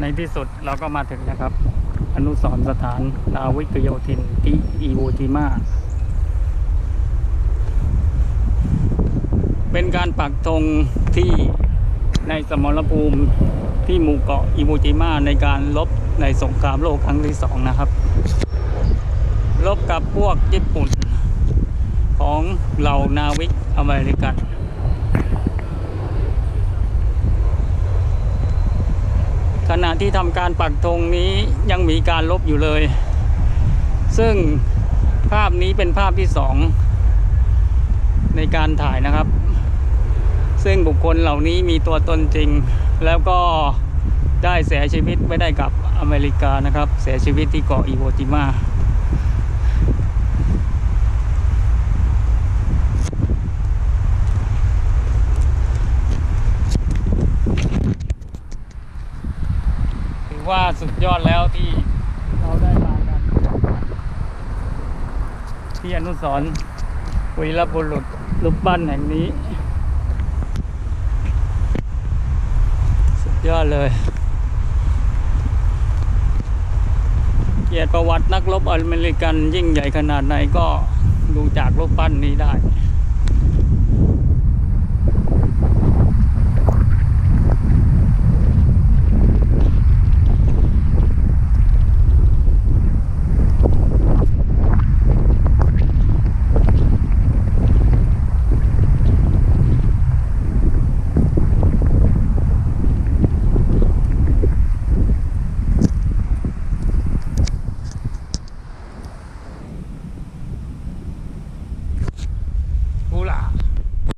ในที่สุดเราก็มาถึงนะครับ อนุสรสถานนาวิกโยธินที่อีโวจิมาเป็นการปักธงที่ในสมรภูมิที่หมู่เกาะอิโวจิมาในการลบในสงครามโลกครั้งที่สองนะครับ ลบกับพวกญี่ปุ่นของเหล่านาวิกอเมริกัน ขณะที่ทำการปักธงนี้ยังมีการลบอยู่เลย ซึ่งภาพนี้เป็นภาพที่สองในการถ่ายนะครับ ซึ่งบุคคลเหล่านี้มีตัวตนจริง แล้วก็ได้เสียชีวิตไม่ได้กับอเมริกานะครับ เสียชีวิตที่เกาะอีโวติมา ว่าสุดยอดแล้วที่เราได้มากัน ที่อนุสรณ์วีรบุรุษรูปปั้นแห่งนี้ สุดยอดเลย เกียรติประวัตินักรบอเมริกันยิ่งใหญ่ขนาดไหนก็ดูจากรูปปั้นนี้ได้